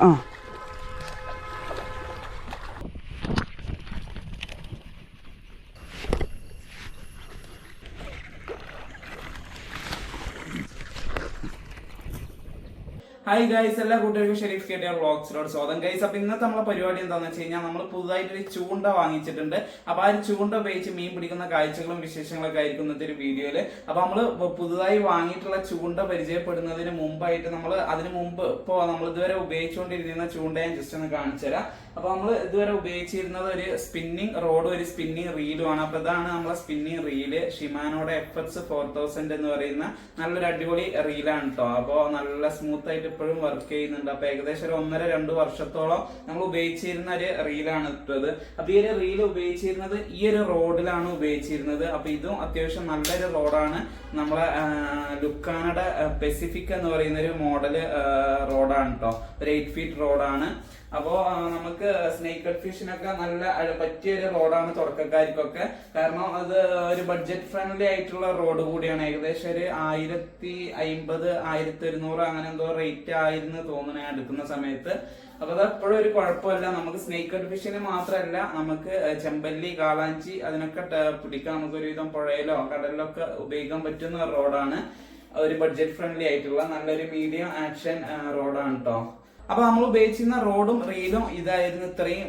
ആ hi guys എല്ലാ കൂട്ടുകാർക്കും ഷെരീഫ് കേട്ടിയ വ്ളോഗ്സിലോട് സ്വാഗതം. ഗൈസ് അപ്പൊ ഇന്നത്തെ നമ്മളെ പരിപാടി എന്താണെന്ന് വെച്ച് കഴിഞ്ഞാൽ നമ്മൾ പുതുതായിട്ടൊരു ചൂണ്ട വാങ്ങിച്ചിട്ടുണ്ട്. അപ്പൊ ആ ഒരു ചൂണ്ട ഉപയോഗിച്ച് മീൻ പിടിക്കുന്ന കാഴ്ചകളും വിശേഷങ്ങളൊക്കെ ആയിരിക്കും ഇന്നത്തെ ഒരു വീഡിയോയിൽ. അപ്പൊ നമ്മൾ പുതുതായി വാങ്ങിയിട്ടുള്ള ചൂണ്ട പരിചയപ്പെടുന്നതിന് മുമ്പായിട്ട് നമ്മൾ അതിന് മുമ്പ് ഇപ്പോ നമ്മൾ ഇതുവരെ ഉപയോഗിച്ചുകൊണ്ടിരിക്കുന്ന ചൂണ്ട ഞാൻ ജസ്റ്റ് ഒന്ന് കാണിച്ചു തരാം. അപ്പൊ നമ്മൾ ഇതുവരെ ഉപയോഗിച്ചിരുന്നത് ഒരു സ്പിന്നിങ് റോഡ് ഒരു സ്പിന്നിങ് റീലും ആണ്. അപ്പൊ ഇതാണ് നമ്മളെ സ്പിന്നിങ് റീൽ ഷിമാനോടെ എഫ് എക്സ് ഫോർ തൗസൻഡ് എന്ന് പറയുന്ന നല്ലൊരു അടിപൊളി റീലാണ് കേട്ടോ അപ്പൊ നല്ല സ്മൂത്ത് ആയിട്ട് ഇപ്പോഴും വർക്ക് ചെയ്യുന്നുണ്ട്. അപ്പൊ ഏകദേശം ഒരു ഒന്നര രണ്ട് വർഷത്തോളം നമ്മൾ ഉപയോഗിച്ചിരുന്ന ഒരു റീലാണ് ഇട്ടത്. അപ്പൊ ഈ ഒരു റീൽ ഉപയോഗിച്ചിരുന്നത് ഈ ഒരു റോഡിലാണ് ഉപയോഗിച്ചിരുന്നത്. അപ്പൊ ഇതും അത്യാവശ്യം നല്ലൊരു റോഡാണ് നമ്മളെ ലുക്കാനഡ പെസിഫിക് എന്ന് പറയുന്ന ഒരു മോഡൽ റോഡാണ് കേട്ടോ ഒരു എയ്റ്റ് ഫീറ്റ് റോഡാണ് അപ്പോ ആ, നമുക്ക് സ്നേക്ക് ഫിഷിനൊക്കെ നല്ല പറ്റിയ ഒരു റോഡാണ് തുടക്കക്കാർക്കൊക്കെ. കാരണം അത് ഒരു ബഡ്ജറ്റ് ഫ്രണ്ട്ലി ആയിട്ടുള്ള റോഡ് കൂടിയാണ്. ഏകദേശം ഒരു ആയിരത്തി അമ്പത് ആയിരത്തി ഒരുന്നൂറ് അങ്ങനെ എന്തോ റേറ്റ് ആയിരുന്നു ഞാൻ എടുക്കുന്ന സമയത്ത്. അപ്പൊ അത് എപ്പോഴും ഒരു കുഴപ്പമില്ല. നമുക്ക് സ്നേക്ക് കട്ട് ഫിഷിന് മാത്രമല്ല നമുക്ക് ചെമ്പല്ലി കാളാഞ്ചി അതിനൊക്കെ പിടിക്കാൻ നമുക്ക് ഒരുവിധം പുഴയിലോ കടലിലോ ഒക്കെ ഉപയോഗിക്കാൻ പറ്റുന്ന റോഡാണ് ഒരു ബഡ്ജറ്റ് ഫ്രണ്ട്ലി ആയിട്ടുള്ള നല്ലൊരു മീഡിയം ആക്ഷൻ റോഡാണ് കേട്ടോ അപ്പൊ നമ്മൾ ഉപയോഗിച്ചിരുന്ന റോഡും റീലും ഇതായിരുന്നു ഇത്രയും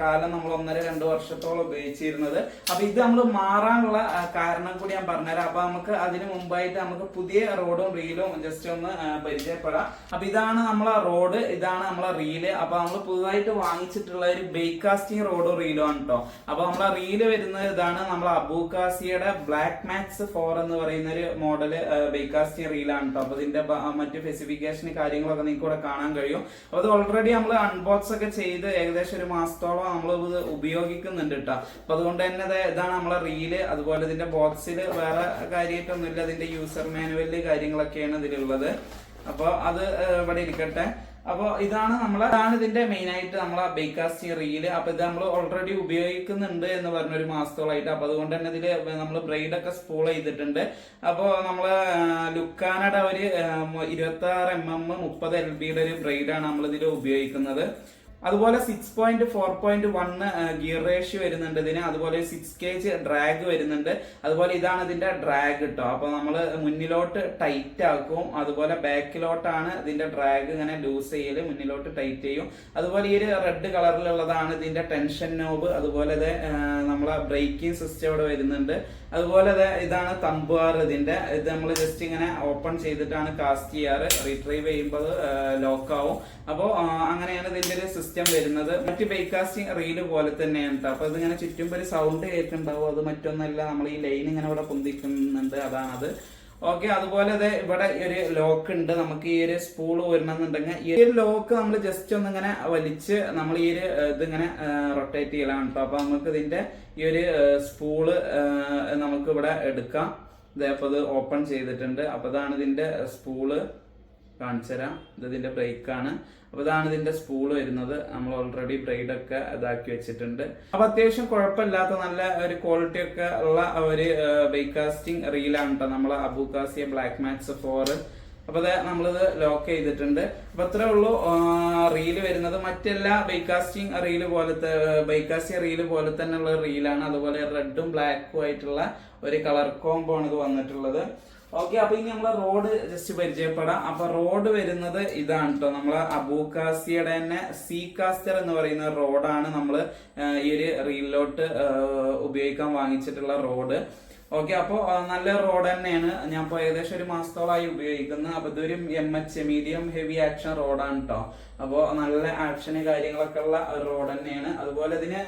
കാലം നമ്മൾ ഒന്നര രണ്ട് വർഷത്തോളം ഉപയോഗിച്ചിരുന്നത്. അപ്പൊ ഇത് നമ്മൾ മാറാനുള്ള കാരണം കൂടി ഞാൻ പറഞ്ഞുതരാം. അപ്പൊ നമുക്ക് അതിന് മുമ്പായിട്ട് നമുക്ക് പുതിയ റോഡും റീലും ജസ്റ്റ് ഒന്ന് പരിചയപ്പെടാം. അപ്പൊ ഇതാണ് നമ്മളെ റോഡ് ഇതാണ് നമ്മളെ റീൽ. അപ്പൊ നമ്മൾ പുതുതായിട്ട് വാങ്ങിച്ചിട്ടുള്ള ഒരു ബേക്കാസ്റ്റിംഗ് റോഡും റീലും ആണ് കേട്ടോ അപ്പൊ നമ്മളെ റീൽ വരുന്നത് ഇതാണ് നമ്മളെ അബൂക്കാസിയുടെ ബ്ലാക്ക് മാക്സ് ഫോർ എന്ന് പറയുന്ന ഒരു മോഡൽ ബേക്കാസ്റ്റിംഗ് റീലാണ് കേട്ടോ അപ്പൊ ഇതിന്റെ മറ്റ് സ്പെസിഫിക്കേഷൻ കാര്യങ്ങളൊക്കെ നിങ്ങൾക്ക് ഇവിടെ കാണാൻ കഴിയും. അപ്പൊ അത് ഓൾറെഡി നമ്മൾ അൺബോക്സ് ഒക്കെ ചെയ്ത് ഏകദേശം ഒരു മാസത്തോളം നമ്മൾ ഇത് ഉപയോഗിക്കുന്നുണ്ട് കേട്ടോ അപ്പൊ അതുകൊണ്ട് തന്നെ ഇതാണ് നമ്മളെ റീൽ അതുപോലെ ഇതിന്റെ ബോക്സിൽ വേറെ കാര്യമായിട്ടൊന്നുമില്ല. അതിന്റെ യൂസർ മാനുവൽ കാര്യങ്ങളൊക്കെയാണ് ഇതിലുള്ളത്. അപ്പൊ അത് ഇവിടെ ഇരിക്കട്ടെ. അപ്പൊ ഇതാണ് നമ്മൾ ഇതാണ് ഇതിന്റെ മെയിൻ ആയിട്ട് നമ്മളെ ബേക്കാസ്റ്റിംഗ് റീൽ അപ്പൊ ഇത് നമ്മൾ ഓൾറെഡി ഉപയോഗിക്കുന്നുണ്ട് എന്ന് പറഞ്ഞ ഒരു മാസത്തോളായിട്ട്. അപ്പൊ അതുകൊണ്ട് തന്നെ ഇതിൽ നമ്മൾ ബ്രൈഡ് ഒക്കെ സ്പൂൾ ചെയ്തിട്ടുണ്ട്. അപ്പോൾ നമ്മൾ ലുക്കാനയുടെ ഒരു ഇരുപത്തി ആറ് എം എം മുപ്പത് എൽ ബിയുടെ ഒരു ബ്രൈഡാണ് നമ്മൾ ഇതിൽ ഉപയോഗിക്കുന്നത്. അതുപോലെ six point four point one gear ratio വരുന്നുണ്ട് ഇതിന്. അതുപോലെ സിക്സ് കെ ജി ഡ്രാഗ് വരുന്നുണ്ട്. അതുപോലെ ഇതാണ് ഇതിന്റെ ഡ്രാഗ് കേട്ടോ അപ്പൊ നമ്മൾ മുന്നിലോട്ട് ടൈറ്റ് ആക്കും. അതുപോലെ ബാക്കിലോട്ടാണ് ഇതിന്റെ ഡ്രാഗ് ഇങ്ങനെ ലൂസ് ചെയ്യൽ. മുന്നിലോട്ട് ടൈറ്റ് ചെയ്യും. അതുപോലെ ഈ ഒരു റെഡ് കളറിലുള്ളതാണ് ഇതിന്റെ ടെൻഷൻ നോബ് അതുപോലെ നമ്മളെ ബ്രേക്കിംഗ് സിസ്റ്റം ഇവിടെ വരുന്നുണ്ട്. അതുപോലെ ഇതാണ് തമ്പുവാർ ഇതിന്റെ. ഇത് നമ്മൾ ജസ്റ്റ് ഇങ്ങനെ ഓപ്പൺ ചെയ്തിട്ടാണ് കാസ്റ്റ് ചെയ്യാറ്. റീട്രൈവ് ചെയ്യുമ്പോൾ ലോക്ക് ആവും. അപ്പോൾ അങ്ങനെയാണ് ഇതിന്റെ ഒരു സിസ്റ്റം വരുന്നത് മറ്റ് ബൈക്കാസ്റ്റിംഗ് റീൽ പോലെ തന്നെയാണ് കേട്ടോ അപ്പൊ ഇതിങ്ങനെ ചുറ്റുമ്പോൾ ഒരു സൗണ്ട് കേട്ടുണ്ടാവും അത് മറ്റൊന്നല്ല നമ്മൾ ഈ ലൈൻ ഇങ്ങനെ ഇവിടെ പൊന്തിക്കുന്നുണ്ട്. അത് ഓക്കെ അതുപോലെ അതെ ഇവിടെ ഒരു ലോക്ക് ഉണ്ട്. നമുക്ക് ഈ ഒരു സ്പൂൾ വരണമെന്നുണ്ടെങ്കിൽ ഈ ഒരു ലോക്ക് നമ്മൾ ജസ്റ്റ് ഒന്ന് ഇങ്ങനെ വലിച്ച് നമ്മൾ ഈ ഒരു ഇതിങ്ങനെ റൊട്ടേറ്റ് ചെയ്യലാണ് കേട്ടോ അപ്പൊ നമുക്ക് ഇതിന്റെ ഈ ഒരു സ്പൂൾ നമുക്ക് ഇവിടെ എടുക്കാം. ഇതേ അപ്പൊ ഇത് ഓപ്പൺ ചെയ്തിട്ടുണ്ട്. അപ്പൊ ഇതാണ് ഇതിന്റെ സ്പൂൾ കാണിച്ചു തരാം ഇത് ഇതിന്റെ ബ്രേക്ക് ആണ്. അപ്പൊ ഇതാണ് ഇതിന്റെ സ്പൂൾ വരുന്നത്. നമ്മൾ ഓൾറെഡി ബ്രൈഡ് ഒക്കെ ഇതാക്കി വെച്ചിട്ടുണ്ട്. അപ്പൊ അത്യാവശ്യം കുഴപ്പമില്ലാത്ത നല്ല ഒരു ക്വാളിറ്റി ഒക്കെ ഉള്ള ഒരു ബൈക്കാസ്റ്റിംഗ് റീലാണ് കേട്ടോ നമ്മൾ അബൂകാസിയ ബ്ലാക്ക് മാക്സ് ഫോർ അപ്പൊ അത് നമ്മളിത് ലോക്ക് ചെയ്തിട്ടുണ്ട്. അപ്പൊ അത്രേ ഉള്ളൂ. റീൽ വരുന്നത്. മറ്റെല്ലാ ബൈക്കാസ്റ്റിംഗ് റീൽ പോലത്തെ ബൈക്കാസ്റ്റിംഗ് റീൽ പോലെ തന്നെയുള്ള റീലാണ് അതുപോലെ റെഡും ബ്ലാക്കും ആയിട്ടുള്ള ഒരു കളർ കോംബോ ആണ് ഇത് വന്നിട്ടുള്ളത്. ഓക്കെ അപ്പൊ ഇനി നമ്മളെ റോഡ് ജസ്റ്റ് പരിചയപ്പെടാം. അപ്പൊ റോഡ് വരുന്നത് ഇതാണ് കേട്ടോ നമ്മളെ അബൂക്കാസിയുടെ തന്നെ സീ കാസ്റ്റർ എന്ന് പറയുന്ന റോഡാണ് നമ്മൾ ഈ ഒരു റീലിലോട്ട് ഉപയോഗിക്കാൻ വാങ്ങിച്ചിട്ടുള്ള റോഡ്. ഓക്കെ അപ്പോൾ നല്ല റോഡ് തന്നെയാണ്. ഞാൻ ഇപ്പോൾ ഏകദേശം ഒരു മാസത്തോളമായി ഉപയോഗിക്കുന്നത് അപ്പോൾ ഇതൊരു M H medium heavy action റോഡാണ് കേട്ടോ അപ്പോൾ നല്ല ആക്ഷന് കാര്യങ്ങളൊക്കെ ഉള്ള റോഡ് തന്നെയാണ്. അതുപോലെ ഇതിന്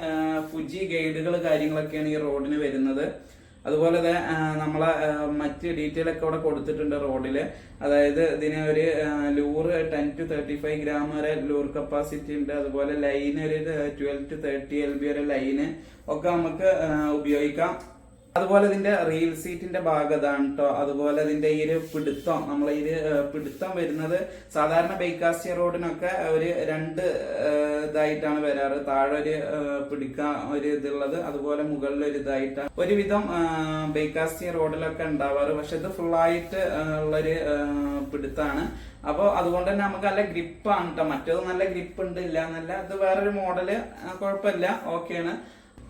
ഫുജി ഗൈഡുകൾ കാര്യങ്ങളൊക്കെയാണ് ഈ റോഡിന് വരുന്നത്. അതുപോലെ തന്നെ നമ്മളെ മറ്റ് ഡീറ്റെയിൽ ഒക്കെ ഇവിടെ കൊടുത്തിട്ടുണ്ട് റോഡിൽ. അതായത് ഇതിന് ഒരു lure ten to thirty five gram വരെ ലൂർ കപ്പാസിറ്റി ഉണ്ട്. അതുപോലെ ലൈൻ ഒരു twelve to thirty L B വരെ ലൈന് ഒക്കെ നമുക്ക് ഉപയോഗിക്കാം. അതുപോലെ ഇതിന്റെ റീൽ സീറ്റിന്റെ ഭാഗതാണ് കേട്ടോ അതുപോലെ ഇതിന്റെ ഈ ഒരു പിടുത്തം നമ്മൾ ഈ പിടുത്തം വരുന്നത് സാധാരണ ബൈക്കാസ്റ്റിയ റോഡിനൊക്കെ ഒരു രണ്ട് ഇതായിട്ടാണ് വരാറ്. താഴെ ഒരു പിടിക്കാൻ ഒരു ഇതുള്ളത് അതുപോലെ മുകളിൽ ഒരു ഇതായിട്ടാണ്. ഒരുവിധം ബൈക്കാസ്റ്റിയ റോഡിലൊക്കെ ഉണ്ടാവാറ്. പക്ഷെ ഇത് ഫുള്ളായിട്ട് ഉള്ളൊരു പിടുത്താണ്. അപ്പോൾ അതുകൊണ്ട് തന്നെ നമുക്ക് നല്ല ഗ്രിപ്പാണ് കേട്ടോ മറ്റേത് നല്ല ഗ്രിപ്പ് ഉണ്ട് ഇല്ല എന്നല്ല. ഇത് വേറൊരു മോഡൽ കുഴപ്പമില്ല. ഓക്കെയാണ്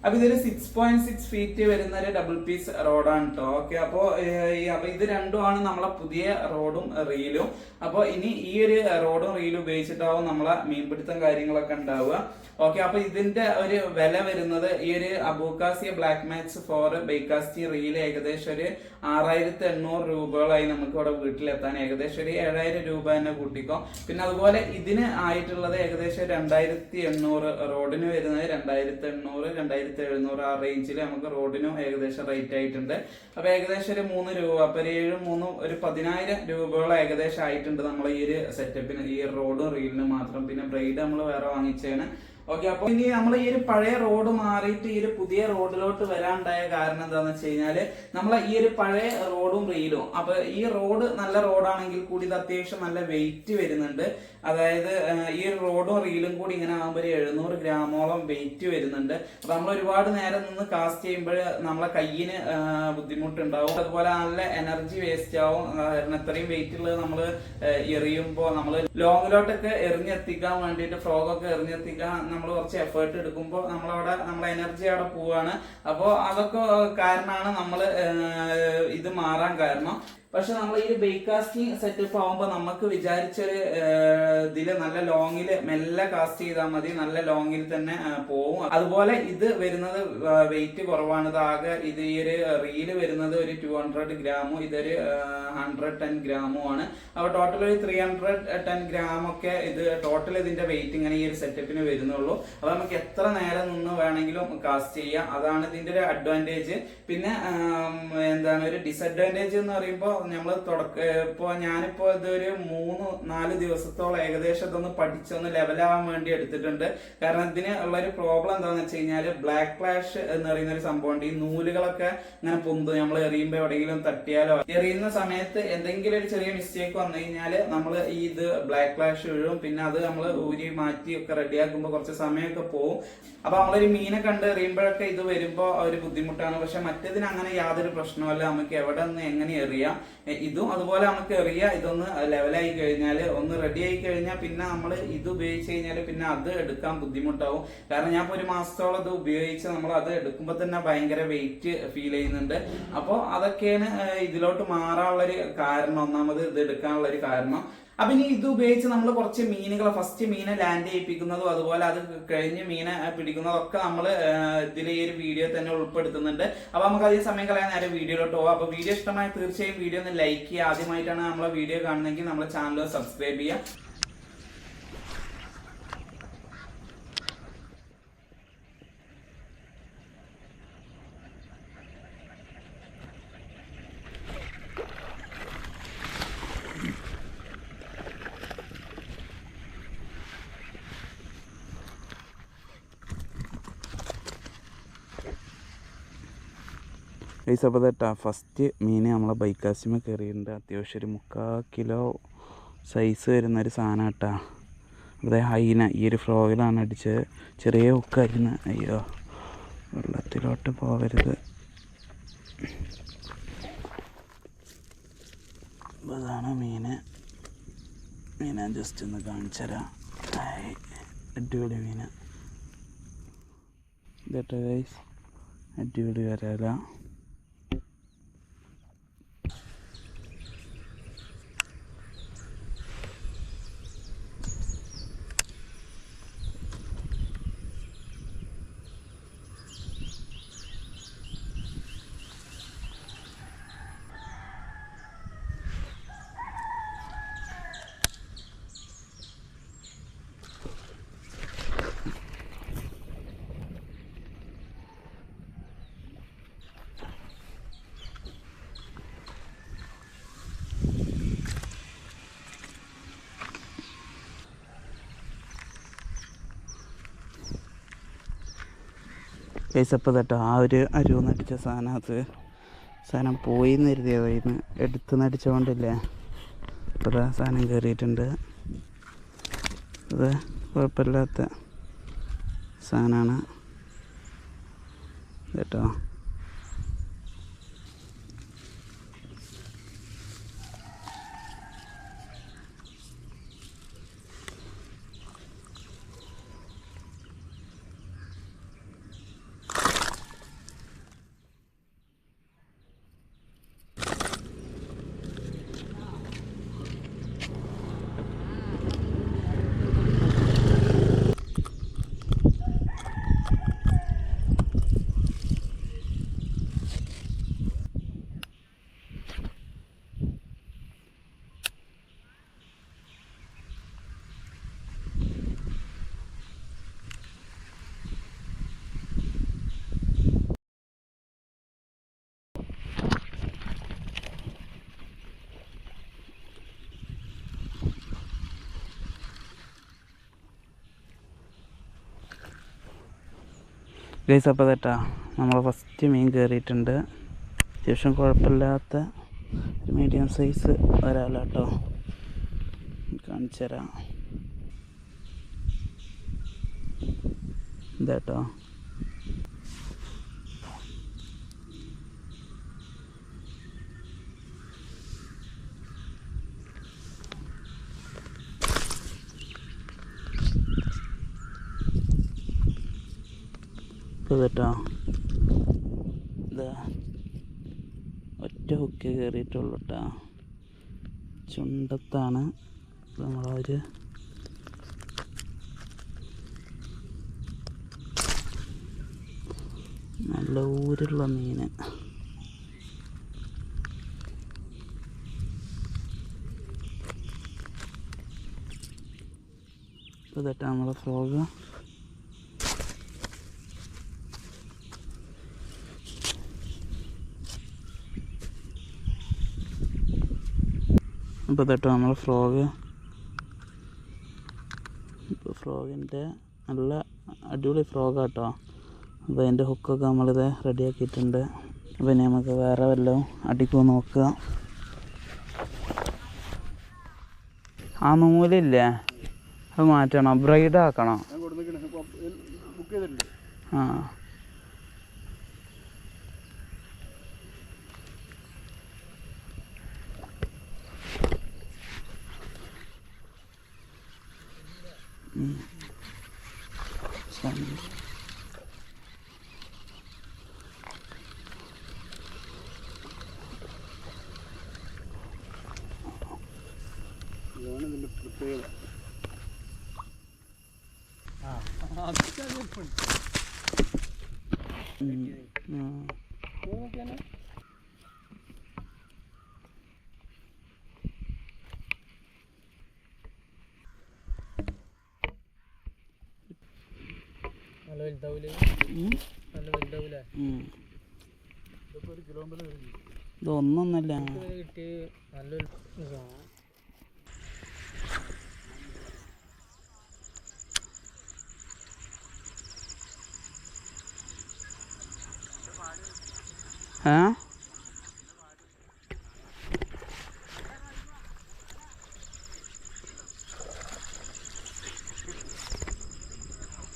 അപ്പൊ ഇതൊരു സിക്സ് പോയിന്റ് സിക്സ് ഫീറ്റ് വരുന്ന ഒരു ഡബിൾ പീസ് റോഡാണ് കേട്ടോ ഓക്കെ അപ്പോ ഏഹ്, ഈ- അപ്പൊ ഇത് രണ്ടുമാണ് നമ്മളെ പുതിയ റോഡും റീലും അപ്പൊ ഇനി ഈ ഒരു റോഡും റീലും ഉപയോഗിച്ചിട്ടാവും നമ്മളെ മീൻപിടുത്തം കാര്യങ്ങളൊക്കെ ഉണ്ടാവുക. ഓക്കെ അപ്പൊ ഇതിന്റെ ഒരു വില വരുന്നത് ഈ ഒരു Abu Garcia black max four baitcasting reel ഏകദേശം ഒരു ആറായിരത്തി എണ്ണൂറ് രൂപകളായി നമുക്ക് ഇവിടെ വീട്ടിലെത്താൻ ഏകദേശം ഒരു ഏഴായിരം രൂപ തന്നെ കൂട്ടിക്കോ. പിന്നെ അതുപോലെ ഇതിന് ആയിട്ടുള്ളത് ഏകദേശം രണ്ടായിരത്തി എണ്ണൂറ് റോഡിന് വരുന്നത് രണ്ടായിരത്തി എണ്ണൂറ് രണ്ടായിരത്തി എഴുന്നൂറ് ആ റേഞ്ചിൽ നമുക്ക് റോഡിനും ഏകദേശം റേറ്റ് ആയിട്ടുണ്ട്. അപ്പൊ ഏകദേശം ഒരു മൂന്ന് രൂപ. അപ്പൊ ഒരു ഏഴ് മൂന്ന് ഒരു പതിനായിരം രൂപയോളം ഏകദേശം ആയിട്ടുണ്ട് നമ്മൾ ഈ ഒരു സെറ്റപ്പിന് ഈ റോഡും റീലിനും മാത്രം. പിന്നെ ബ്രൈഡ് നമ്മൾ വേറെ വാങ്ങിച്ചതാണ് ഓക്കെ അപ്പൊ ഇനി നമ്മൾ ഈ ഒരു പഴയ റോഡ് മാറിയിട്ട് ഈ ഒരു പുതിയ റോഡിലോട്ട് വരാണ്ടായ കാരണം എന്താന്ന് വെച്ച് കഴിഞ്ഞാൽ നമ്മളെ ഈ ഒരു പഴയ റോഡും റീലും അപ്പൊ ഈ റോഡ് നല്ല റോഡാണെങ്കിൽ കൂടി ഇത് അത്യാവശ്യം നല്ല വെയിറ്റ് വരുന്നുണ്ട്. അതായത് ഈ ഒരു റോഡും റീലും കൂടി ഇങ്ങനെ ആകുമ്പോൾ ഒരു എഴുന്നൂറ് ഗ്രാമോളം വെയിറ്റ് വരുന്നുണ്ട്. അപ്പൊ നമ്മൾ ഒരുപാട് നേരം നിന്ന് കാസ്റ്റ് ചെയ്യുമ്പോൾ നമ്മളെ കയ്യിന് ബുദ്ധിമുട്ടുണ്ടാവും. അതുപോലെ നല്ല എനർജി വേസ്റ്റ് ആവും. കാരണം ഇത്രയും വെയിറ്റ് ഉള്ളത് നമ്മൾ എറിയുമ്പോൾ നമ്മൾ ലോങ്ങിലോട്ടൊക്കെ എറിഞ്ഞെത്തിക്കാൻ വേണ്ടിയിട്ട് ഫ്രോഗൊക്കെ എറിഞ്ഞെത്തിക്കാൻ നമ്മൾ കുറച്ച് എഫേർട്ട് എടുക്കുമ്പോൾ നമ്മളവിടെ നമ്മൾ എനർജി അവിടെ പോവാണ്. അപ്പോൾ അതൊക്കെ കാരണമാണ് നമ്മൾ ഇത് മാറാൻ കാരണം. പക്ഷെ നമ്മൾ ഈ ബേക്ക് കാസ്റ്റിംഗ് സെറ്റപ്പ് ആവുമ്പോൾ നമുക്ക് വിചാരിച്ചൊരു ഇതിൽ നല്ല ലോങ്ങിൽ മെല്ലെ കാസ്റ്റ് ചെയ്താൽ മതി നല്ല ലോങ്ങിൽ തന്നെ പോവും. അതുപോലെ ഇത് വരുന്നത് വെയിറ്റ് കുറവാണ്. ആകെ ഇത് ഈ ഒരു റീൽ വരുന്നത് ഒരു ടു ഹൺഡ്രഡ് ഗ്രാമും ഇതൊരു ഹൺഡ്രഡ് ടെൻ ഗ്രാമും ആണ്. അപ്പോൾ ടോട്ടൽ ഒരു ത്രീ ഹൺഡ്രഡ് ടെൻ ഗ്രാം ഒക്കെ ഇത് ടോട്ടൽ ഇതിന്റെ വെയിറ്റ് ഇങ്ങനെ ഈ ഒരു സെറ്റപ്പിന് വരുന്നുള്ളൂ. അപ്പോൾ നമുക്ക് എത്ര നേരം നിന്ന് വേണമെങ്കിലും കാസ്റ്റ് ചെയ്യാം. അതാണ് ഇതിന്റെ ഒരു അഡ്വാന്റേജ് പിന്നെ എന്താണ് ഒരു ഡിസഡ്വാന്റേജ് എന്ന് പറയുമ്പോൾ നമ്മൾ തുടക്ക ഇപ്പോ ഞാനിപ്പോ ഇതൊരു മൂന്ന് നാല് ദിവസത്തോളം ഏകദേശം ഇതൊന്ന് പഠിച്ചൊന്ന് ലെവലാവാൻ വേണ്ടി എടുത്തിട്ടുണ്ട്. കാരണം ഇതിന് ഉള്ളൊരു പ്രോബ്ലം എന്താണെന്ന് വെച്ച് കഴിഞ്ഞാൽ ബ്ലാക്ക് ക്ലാഷ് എന്ന് പറയുന്ന ഒരു സംഭവമുണ്ട്. ഈ നൂലുകളൊക്കെ ഇങ്ങനെ പൊന്തും. നമ്മൾ എറിയുമ്പോൾ എവിടെയെങ്കിലും തട്ടിയാലോ. എറിയുന്ന സമയത്ത് എന്തെങ്കിലും ഒരു ചെറിയ മിസ്റ്റേക്ക് വന്നു കഴിഞ്ഞാൽ നമ്മൾ ഈ ഇത് ബ്ലാക്ക് ക്ലാഷ് വീഴും. പിന്നെ അത് നമ്മൾ ഊരി മാറ്റി ഒക്കെ റെഡിയാക്കുമ്പോൾ കുറച്ച് സമയമൊക്കെ പോകും അപ്പൊ നമ്മളൊരു മീനെ കണ്ട് എറിയുമ്പോഴൊക്കെ ഇത് വരുമ്പോൾ ഒരു ബുദ്ധിമുട്ടാണ്. പക്ഷെ മറ്റേതിന് അങ്ങനെ യാതൊരു പ്രശ്നമല്ല നമുക്ക് എവിടെ നിന്ന് എങ്ങനെ എറിയാം? ഇതും അതുപോലെ നമുക്ക് എറിയാം ഇതൊന്ന് ലെവലായി കഴിഞ്ഞാൽ ഒന്ന് റെഡി ആയി കഴിഞ്ഞാൽ പിന്നെ നമ്മൾ ഇത് ഉപയോഗിച്ച് കഴിഞ്ഞാൽ പിന്നെ അത് എടുക്കാൻ ബുദ്ധിമുട്ടാവും. കാരണം ഞാൻ ഇപ്പൊ ഒരു മാസത്തോളം ഇത് ഉപയോഗിച്ച് നമ്മൾ അത് എടുക്കുമ്പോൾ തന്നെ ഭയങ്കര വെയിറ്റ് ഫീൽ ചെയ്യുന്നുണ്ട്. അപ്പോൾ അതൊക്കെയാണ് ഇതിലോട്ട് മാറാനുള്ളൊരു കാരണം ഒന്നാമത് ഇത് എടുക്കാനുള്ള ഒരു കാരണം. അപ്പൊ ഇനി ഇത് ഉപയോഗിച്ച് നമ്മൾ കുറച്ച് മീനുകളെ ഫസ്റ്റ് മീനെ ലാൻഡ് ചെയ്യിപ്പിക്കുന്നതും അതുപോലെ അത് കഴിഞ്ഞ് മീനെ പിടിക്കുന്നതും പിടിക്കുന്നതൊക്കെ നമ്മൾ ഇതിൽ ഈ ഒരു വീഡിയോ തന്നെ ഉൾപ്പെടുത്തുന്നുണ്ട്. അപ്പൊ നമുക്ക് അധികം സമയം കളയാൻ നേരെ വീഡിയോയിലോട്ട് പോകാം അപ്പൊ വീഡിയോ ഇഷ്ടമായ തീർച്ചയായും വീഡിയോ ഒന്ന് ലൈക്ക് ചെയ്യുക. ആദ്യമായിട്ടാണ് നമ്മളെ വീഡിയോ കാണുന്നതെങ്കിൽ നമ്മളെ ചാനൽ സബ്സ്ക്രൈബ് ചെയ്യുക. ഗൈസ് അപ്പോൾ തട്ടാ ഫസ്റ്റ് മീൻ നമ്മളെ ബൈക്കാസിമ കയറിയിട്ടുണ്ട്. അത്യാവശ്യം ഒരു മുക്കാൽ കിലോ സൈസ് വരുന്ന ഒരു സാധനം കേട്ടാ അതെ ഹൈന. ഈ ഒരു ഫ്ലോയിലാണ് അടിച്ചത്. ചെറിയ ഹുക്കായിരുന്നു അയ്യോ വെള്ളത്തിലോട്ട് പോകരുത്. അതാണ് മീൻ. മീന ജസ്റ്റ് ഒന്ന് കാണിച്ചു തരാം ഹായ് അടിപൊളി മീന് ഇതട്ടെ ഗൈസ് അടിപൊളി വരാല. കേസപ്പോൾ തട്ടോ ആ ഒരു അരുവ് നടിച്ച സാധനത്ത് സാധനം പോയി എന്ന് കരുതിയതായിരുന്നു എടുത്ത് നടിച്ചുകൊണ്ടില്ലേ അപ്പോൾ ആ സാധനം കയറിയിട്ടുണ്ട് അത് കുഴപ്പമില്ലാത്ത സാധനമാണ് കേട്ടോ ഗൈസ് അപ്പോൾ തെറ്റാ നമ്മൾ ഫസ്റ്റ് മീൻ കയറിയിട്ടുണ്ട് അത്യാവശ്യം കുഴപ്പമില്ലാത്ത മീഡിയം സൈസ് വരാമല്ലോ കേട്ടോ കാണിച്ചു തരാം. ഇതാട്ടോ കേട്ടോ ഇതാ ഒറ്റ ഹുക്ക് കയറിയിട്ടുള്ളൂ കേട്ടോ ചുണ്ടത്താണ് നമ്മളൊരു നല്ല ഊരുള്ള മീൻ ഇപ്പോൾ കേട്ടോ നമ്മളെ ഫ്രോഗ് അപ്പോൾ തൊട്ട് നമ്മൾ ഫ്രോഗ്. ഇപ്പോൾ ഫ്രോഗിന്റെ നല്ല അടിപൊളി ഫ്രോഗാട്ടോ. അപ്പോൾ അതിന്റെ ഹുക്കൊക്കെ നമ്മളിത് റെഡിയാക്കിയിട്ടുണ്ട്. അപ്പോൾ ഇനി നമുക്ക് വേറെ വല്ലതും അടിക്കുമോ നോക്കുക. ആ നൂലില്ലേ? അത് മാറ്റണം. ബ്രൈഡ് ആക്കണം ആ ഇതിന്റെ പ്രത്യേകത ആ. ഇതൊന്നൊന്നല്ല. ഏ?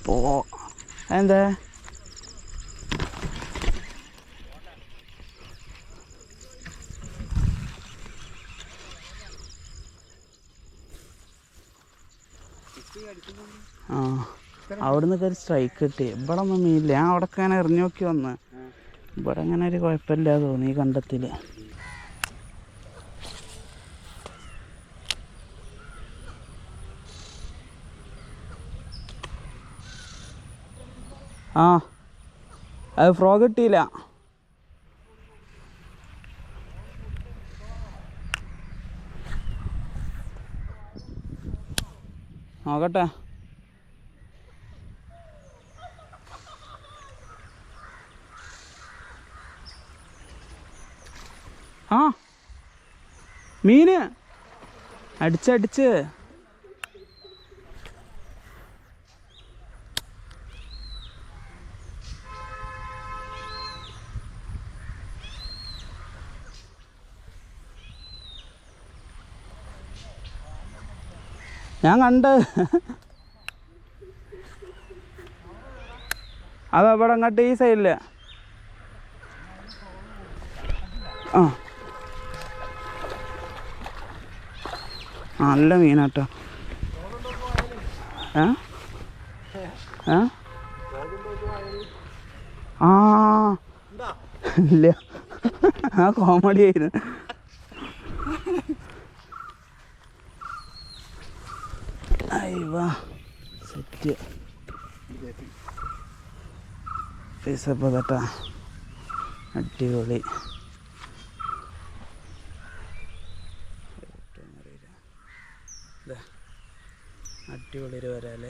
പോ. എന്താ ആ അവിടുന്ന് കയറി സ്ട്രൈക്ക് കിട്ടി. ഇവിടെ ഒന്നും മീനില്ല ഞാൻ അവിടെ ഇങ്ങനെ എറിഞ്ഞു നോക്കി വന്ന്. ഇവിടെ അങ്ങനെ ഒരു കുഴപ്പമില്ല തോന്നി കണ്ടത്തിൽ. ആ അത് ഫ്രോഗ് കിട്ടിയില്ല. നോക്കട്ടെ. ആ. മീന്. അടിച്ചടിച്ച്. ഞാൻ കണ്ട്. അത് അവിടെ അങ്ങോട്ട് ഈ സൈഡിൽ ആ. നല്ല മീനാട്ടോ. ഏ? ഏ? ആ. ഇല്ല. ആ കോമഡി ആയിരുന്നു. അയ്യവാ സെറ്റ്. പൈസ തട്ടാ അടിപൊളി. അടിപൊളി ഒരു വരാൽ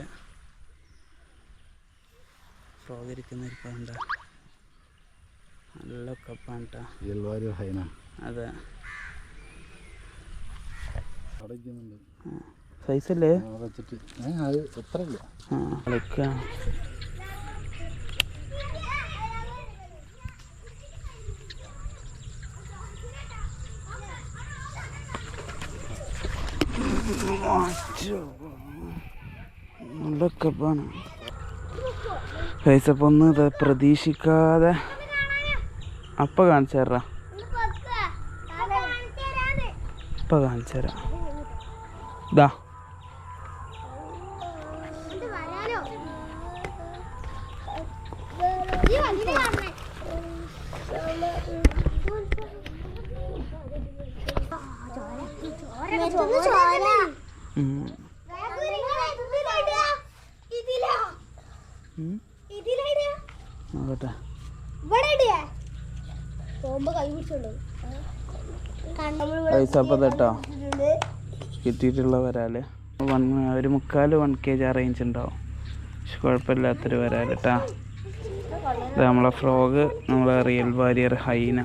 ഫ്രോഗ് ഇരിക്കുന്ന പാണ്ട നല്ല കപ്പാണ് ഹൈന. അതെ. വെച്ചിട്ട്. ഏ അത് എത്ര ഇല്ല ആ കളിക്കാം നല്ല കബാണ് പൈസ ഒന്ന് പ്രതീക്ഷിക്കാതെ. അപ്പ കാണിച്ചു തരാ അപ്പ കാണിച്ചു തരാം ഇതാ ഉം. നോക്കട്ടെ. പോകുമ്പോ കൈ പിടിച്ചോണ്ടോ പൈസ അപ്പം കേട്ടോ കിട്ടിയിട്ടുള്ള വരാൽ. വൺ ഒരു മുക്കാൽ വൺ കെ ജി ആ റേഞ്ച് ഉണ്ടാവും പക്ഷെ കുഴപ്പമില്ലാത്തൊരു വരാൽ കേട്ടാ നമ്മളെ ഫ്രോഗ് നമ്മളെ റിയൽ വാരിയർ ഹൈന.